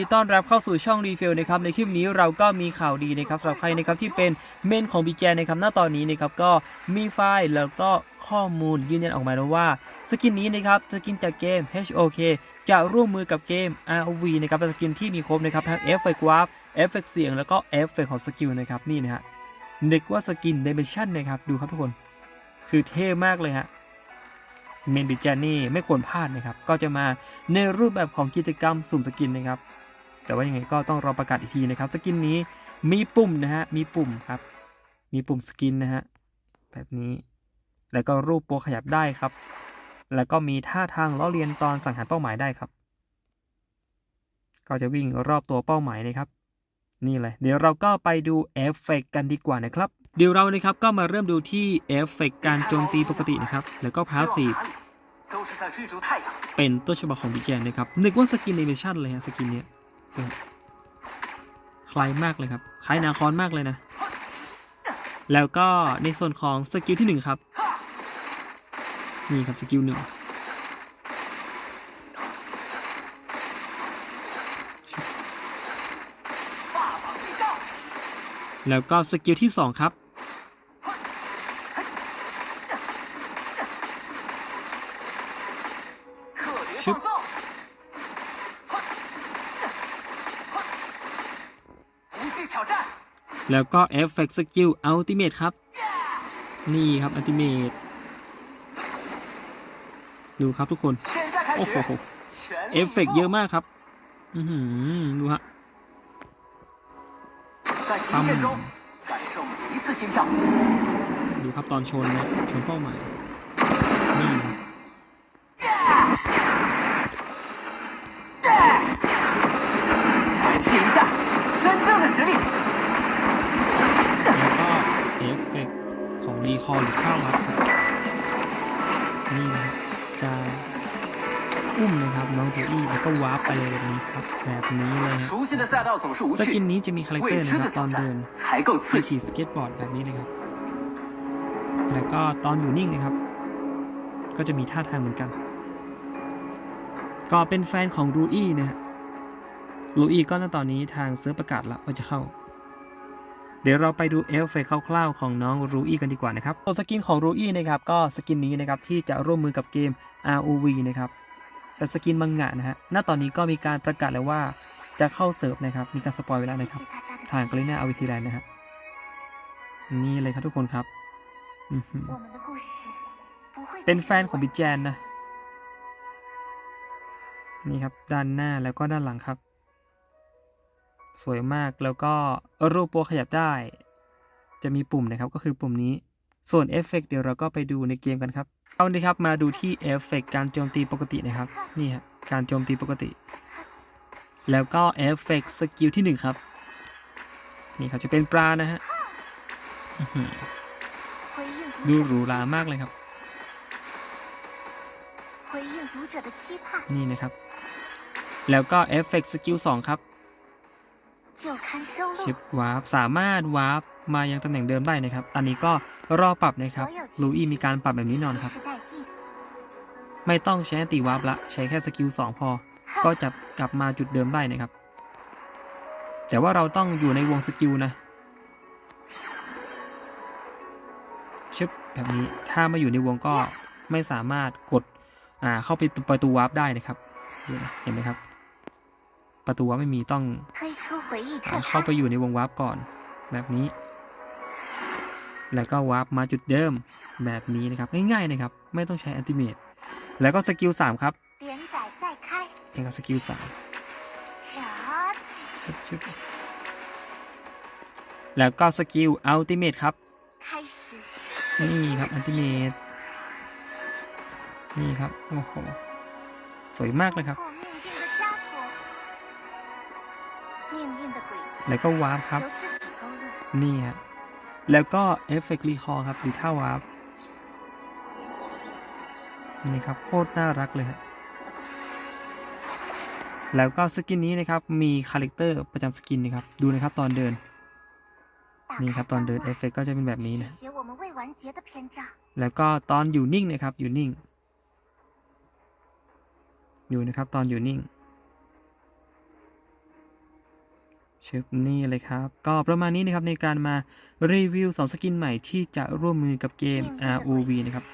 ีต้อนรับเข้าสู่ช่องรีฟิลนะครับในคลิปนี้เราก็มีข่าวดีนะครับสำหรับใครนะครับที่เป็นเมนของบีแจนะครับณตอนนี้นะครับก็มีไฟล์แล้วก็ข้อมูลยืนยันออกมาแล้วว่าสกินนี้นะครับสกินจากเกม HOK จะร่วมมือกับเกม ROV นะครับเป็นสกินที่มีครบนะครับทั้งเอฟเฟกต์วาร์ปเอฟเฟกต์เสียงแล้วก็เอฟเฟกต์ของสกิลนะครับนี่นะฮะนึกว่าสกิน Dimension นะครับดูครับทุกคน คือเท่มากเลยฮะเมนบิจานี่ไม่ควรพลาดนะครับก็จะมาในรูปแบบของกิจกรรมสุ่มสกินนะครับ แต่ว่ายังไงก็ต้องรอประกาศอีกทีนะครับสกินนี้มีปุ่มนะฮะมีปุ่มครับ มีปุ่มสกินนะฮะแบบนี้ แล้วก็รูปโปรขยับได้ครับ แล้วก็มีท่าทางล้อเลียนตอนสังหารเป้าหมายได้ครับ ก็จะวิ่งรอบตัวเป้าหมายนะครับ นี่เลย เดี๋ยวเราก็ไปดูเอฟเฟกกันดีกว่านะครับ เดี๋ยวเรานะครับก็มาเริ่มดูที่เอฟเฟกการโจมตีปกตินะครับ แล้วก็พาสซีเป็นตัวฉบับของบีแจนนะครับนึกว่าสกินในเมชั่นเลยฮะสกินเนี้ย คล้ายมากเลยครับ คล้ายนาคอนมากเลยนะ แล้วก็ในส่วนของสกิลที่หนึ่งครับ นี่ครับสกิลหนึ่งแล้วก็สกิลที่สองครับชึบ แล้วก็ Effect Skill Ultimate ครับ นี่ครับ Ultimate ดูครับทุกคน โอ้โหเอฟเฟกเยอะมากครับ อืมดูฮะทำดูครับตอนชนนะชนเป้าหมายนี่ รีคอลหรือเข้าวับนี่นะครับจะอุ้มนะครับน้องเกอี้แล้วก็วาร์ปไปเลยแบบนี้ครับแบบนี้เลยครัสกินนี้จะมีคาแรคเตอร์นะครับตอนเดินที่ขี่สเก็ตบอร์ดแบบนี้เลยครับแล้วก็ตอนอยู่นิ่งนะครับ ก็จะมีท่าทางเหมือนกัน ก็เป็นแฟนของรูอี้นะฮะรูอี้ก็ณตอนนี้ทางเซิร์ฟประกาศแล้วว่าจะเข้า เดี๋ยวเราไปดูเอลเฟคคร่าวๆของน้องรูอี้กันดีกว่านะครับตัวสกินของรูอี้นะครับก็สกินนี้นะครับที่จะร่วมมือกับเกม ROV นะครับแต่สกินมังงะนะฮะณตอนนี้ก็มีการประกาศแล้วว่าจะเข้าเซิร์ฟนะครับ มีการสปอยไว้แล้วนะครับทางกรีน่าอวิทีแลนด์นะฮะนี่เลยครับทุกคนครับ เป็นแฟนของบิจแจนนะ นี่ครับ ด้านหน้าแล้วก็ด้านหลังครับ สวยมากแล้วก็รูปโปขยับได้ จะมีปุ่มนะครับก็คือปุ่มนี้ส่วนเอฟเฟกเดี๋ยวเราก็ไปดูในเกมกันครับเอาดีครับมาดูที่เอฟเฟกการโจมตีปกตินะครับนี่ฮะการโจมตีปกติ แล้วก็เอฟเฟกสกิลที่ 1 ครับ นี่ครับจะเป็นปลานะฮะดูหรูหรามากเลยครับ นี่นะครับ แล้วก็เอฟเฟกสกิลสองครับ ชิปวาร์ปสามารถวาร์ปมายังตำแหน่งเดิมได้นะครับ อันนี้ก็รอปรับนะครับลูอีมีการปรับแบบนี้นอนครับ ไม่ต้องใช้ตีวาร์ปละ ใช้แค่สกิล2พอ ก็จะกลับมาจุดเดิมได้นะครับ แต่ว่าเราต้องอยู่ในวงสกิลนะชิปแบบนี้ ถ้าไม่อยู่ในวงก็ไม่สามารถกดเข้าไปประตูวาร์ปได้นะครับ เห็นไหมครับ ประตูวาไม่มีต้องเข้าไปอยู่ในวงวาร์ปก่อน แบบนี้ แล้วก็วาร์ปมาจุดเดิมแบบนี้นะครับง่ายๆนะครับ ไม่ต้องใช้แอนติเมตแล้วก็สกิลสามครับเองกับสกิลสามแล้วก็สกิลอัลติเมตครับ นี่ครับอัลติเมตนี่ครับ โอ้โห สวยมากเลยครับ แล้วก็วาร์ปครับ นี่ฮะ แล้วก็เอฟเฟกต์รีคอร์ครับหรือท่าวาร์ปนี่ครับโคตรน่ารักเลยฮะแล้วก็สกินนี้นะครับมีคาแรคเตอร์ประจำสกินนะครับดูนะครับตอนเดินนี่ครับตอนเดินเอฟเฟกต์ก็จะเป็นแบบนี้นะ แล้วก็ตอนอยู่นิ่งนะครับอยู่นิ่ง อยู่นะครับตอนอยู่นิ่ง ชึบนี่เลยครับ ก็ประมาณนี้นะครับในการมารีวิว 2 สกินใหม่ที่จะร่วมมือกับเกม ROV นะครับ